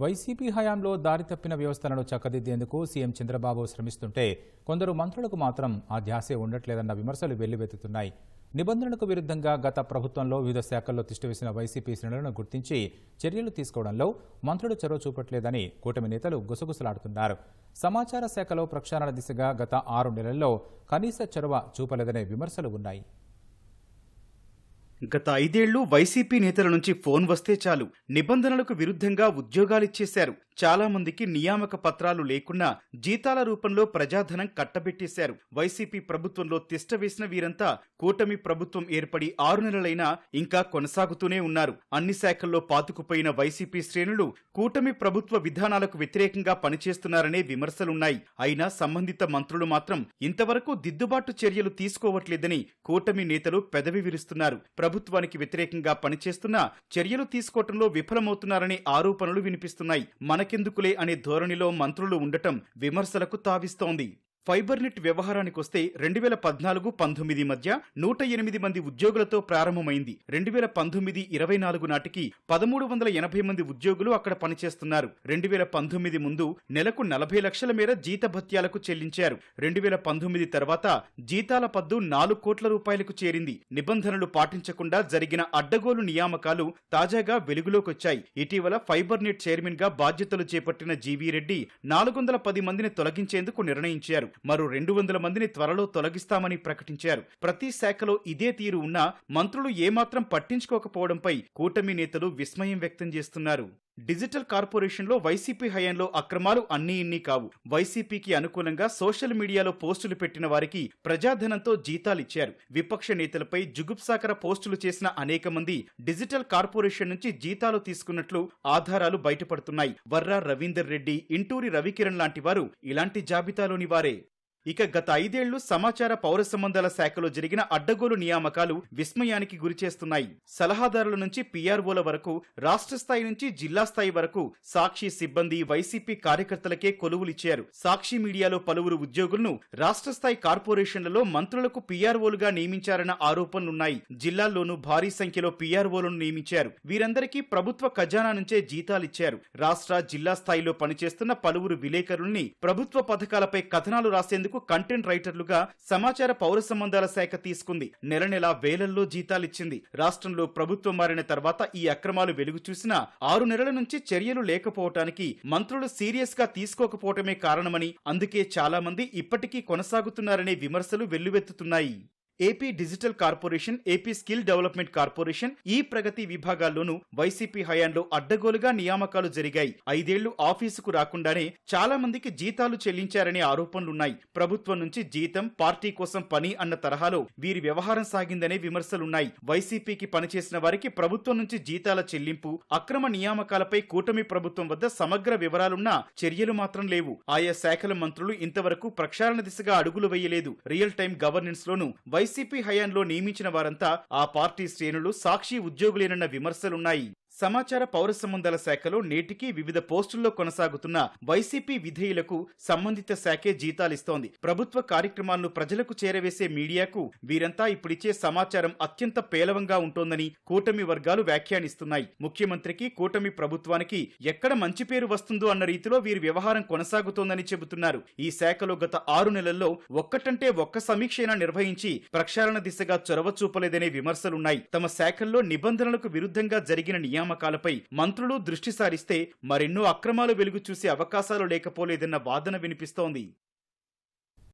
YCP హయాంలో దారి తప్పిన వ్యవస్థలను చక్కదిద్దేందుకు సీఎం చంద్రబాబు శ్రమిస్తుంటే కొందరు మంత్రులకు మాత్రం ఆ ధ్యాసే ఉండట్లేదన్న విమర్శలు వెల్లువెత్తుతున్నాయి. నిబంధనలకు విరుద్ధంగా గత ప్రభుత్వంలో వివిధ శాఖల్లో తిష్టవేసిన వైసీపీ శ్రేణులను గుర్తించి చర్యలు తీసుకోవడంలో మంత్రులు చొరవ చూపట్లేదని కూటమి నేతలు గుసగుసలాడుతున్నారు. సమాచార శాఖలో ప్రక్షాళన దిశగా గత ఆరు నెలల్లో కనీస చొరవ చూపలేదనే విమర్శలు ఉన్నాయి. గత ఐదేళ్ళు వైసీపీ నేతల నుంచి ఫోన్ వస్తే చాలు. నిబంధనలకు విరుద్ధంగా ఉద్యోగాలిచ్చేశారు. చాలామందికి నియామక పత్రాలు లేకున్నా జీతాల రూపంలో ప్రజాధనం కట్టబెట్టేశారు. వైసీపీ ప్రభుత్వంలో తిష్టవేసిన వీరంతా కూటమి ప్రభుత్వం ఏర్పడి ఆరు నెలలైనా ఇంకా కొనసాగుతూనే ఉన్నారు. అన్ని శాఖల్లో పాతుకుపోయిన వైసీపీ శ్రేణులు కూటమి ప్రభుత్వ విధానాలకు వ్యతిరేకంగా పనిచేస్తున్నారనే విమర్శలున్నాయి. అయినా సంబంధిత మంత్రులు మాత్రం ఇంతవరకు దిద్దుబాటు చర్యలు తీసుకోవట్లేదని కూటమి నేతలు పెదవి విరుస్తున్నారు. ప్రభుత్వానికి వ్యతిరేకంగా పనిచేస్తున్నా చర్యలు తీసుకోవటంలో విఫలమవుతున్నారనే ఆరోపణలు వినిపిస్తున్నాయి. మన మనకెందుకులే అనే ధోరణిలో మంత్రులు ఉండటం విమర్శలకు తావిస్తోంది. ఫైబర్నెట్ వ్యవహారానికి వస్తే రెండు వేల పద్నాలుగు పంతొమ్మిది మధ్య నూట ఎనిమిది మంది ఉద్యోగులతో ప్రారంభమైంది. రెండు వేల పంతొమ్మిది ఇరవై నాలుగు నాటికి పదమూడు వందల ఎనభై మంది ఉద్యోగులు అక్కడ పనిచేస్తున్నారు. రెండు వేల పంతొమ్మిది ముందు నెలకు నలభై లక్షల మేర జీతభత్యాలకు చెల్లించారు. రెండు వేల పంతొమ్మిది తర్వాత జీతాల పద్దు నాలుగు కోట్ల రూపాయలకు చేరింది. నిబంధనలు పాటించకుండా జరిగిన అడ్డగోలు నియామకాలు తాజాగా వెలుగులోకొచ్చాయి. ఇటీవల ఫైబర్నెట్ చైర్మన్గా బాధ్యతలు చేపట్టిన జీవీ రెడ్డి నాలుగు వందల పది మందిని తొలగించేందుకు నిర్ణయించారు. మరో రెండు వందల మందిని త్వరలో తొలగిస్తామని ప్రకటించారు. ప్రతి శాఖలో ఇదే తీరు ఉన్నా మంత్రులు ఏమాత్రం పట్టించుకోకపోవడంపై కూటమి నేతలు విస్మయం వ్యక్తం చేస్తున్నారు. డిజిటల్ కార్పొరేషన్లో వైసీపీ హయాంలో అక్రమాలు అన్నీ ఇన్ని కావు. వైసీపీకి అనుకూలంగా సోషల్ మీడియాలో పోస్టులు పెట్టిన వారికి ప్రజాధనంతో జీతాలిచ్చారు విపక్ష నేతలపై జుగుప్సాకర పోస్టులు చేసిన అనేక మంది డిజిటల్ కార్పొరేషన్ నుంచి జీతాలు తీసుకున్నట్లు ఆధారాలు బయటపడుతున్నాయి. వర్రా రవీందర్ రెడ్డి ఇంటూరి రవికిరణ్ లాంటి వారు ఇలాంటి జాబితాలోని వారే. ఇక గత ఐదేళ్ళు సమాచార పౌర సంబంధాల శాఖలో జరిగిన అడ్డగోలు నియామకాలు విస్మయానికి గురిచేస్తున్నాయి సలహాదారుల నుంచి పీఆర్ఓల వరకు రాష్ట్ర స్థాయి నుంచి జిల్లా స్థాయి వరకు సాక్షి సిబ్బంది వైసీపీ కార్యకర్తలకే కొలువులిచ్చారు సాక్షి మీడియాలో పలువురు ఉద్యోగులను రాష్ట్ర స్థాయి కార్పొరేషన్లలో మంత్రులకు పీఆర్ఓలుగా నియమించారన్న ఆరోపణలున్నాయి. జిల్లాల్లోనూ భారీ సంఖ్యలో పీఆర్ఓలను నియమించారు. వీరందరికీ ప్రభుత్వ ఖజానా నుంచే జీతాలిచ్చారు రాష్ట్ర జిల్లా స్థాయిలో పనిచేస్తున్న పలువురు విలేకరుల్ని ప్రభుత్వ పథకాలపై కథనాలు రాసేందుకు కంటెంట్ రైటర్లుగా సమాచార పౌర సంబంధాల శాఖ తీసుకుంది. నెల నెలా వేలల్లో జీతాలిచ్చింది. రాష్ట్రంలో ప్రభుత్వం మారిన తర్వాత ఈ అక్రమాలు వెలుగు చూసినా ఆరు నెలల నుంచి చర్యలు లేకపోవటానికి మంత్రులు సీరియస్గా తీసుకోకపోవటమే కారణమని అందుకే చాలా మంది ఇప్పటికీ కొనసాగుతున్నారనే విమర్శలు వెల్లువెత్తుతున్నాయి. AP digital corporation AP skill development corporation ఈ ప్రగతి విభాగాల్లోనూ వైసీపీ హయాంలో అడ్డగోలుగా నియామకాలు జరిగాయి. ఐదేళ్ళు ఆఫీసుకు రాకుండానే చాలా మందికి జీతాలు చెల్లించారనే ఆరోపణలున్నాయి. ప్రభుత్వం నుంచి జీతం పార్టీ కోసం పని అన్న తరహాలో వీరి వ్యవహారం సాగిందనే విమర్శలున్నాయి. వైసీపీకి పనిచేసిన వారికి ప్రభుత్వం నుంచి జీతాల చెల్లింపు అక్రమ నియామకాలపై కూటమి ప్రభుత్వం వద్ద సమగ్ర వివరాలున్నా చర్యలు మాత్రం లేవు. ఆయా శాఖల మంత్రులు ఇంతవరకు ప్రక్షాళన దిశగా అడుగులు వేయలేదు. రియల్ టైం గవర్నెన్స్ లోను వైసీపీ హయాంలో నియమించిన వారంతా ఆ పార్టీ శ్రేణులు సాక్షి ఉద్యోగులేనన్న విమర్శలున్నాయి. సమాచార పౌర సంబంధాల శాఖలో నేటికి వివిధ పోస్టుల్లో కొనసాగుతున్న వైసీపీ విధేయులకు సంబంధిత శాఖే జీతాలిస్తోంది. ప్రభుత్వ కార్యక్రమాలను ప్రజలకు చేరవేసే మీడియాకు వీరంతా ఇప్పుడిచ్చే సమాచారం అత్యంత పేలవంగా ఉంటోందని కూటమి వర్గాలు వ్యాఖ్యానిస్తున్నాయి. ముఖ్యమంత్రికి కూటమి ప్రభుత్వానికి ఎక్కడ మంచి పేరు వస్తుందో అన్న రీతిలో వీరి వ్యవహారం కొనసాగుతోందని చెబుతున్నారు. ఈ శాఖలో గత ఆరు నెలల్లో ఒక్కటంటే ఒక్క సమీక్షైనా నిర్వహించి ప్రక్షాళన దిశగా చొరవ చూపలేదనే విమర్శలున్నాయి. తమ శాఖల్లో నిబంధనలకు విరుద్ధంగా జరిగిన నియామకాలపై మంత్రులు దృష్టి సారిస్తే మరెన్నో అక్రమాలు వెలుగు చూసే అవకాశాలు లేకపోలేదన్న వాదన వినిపిస్తోంది.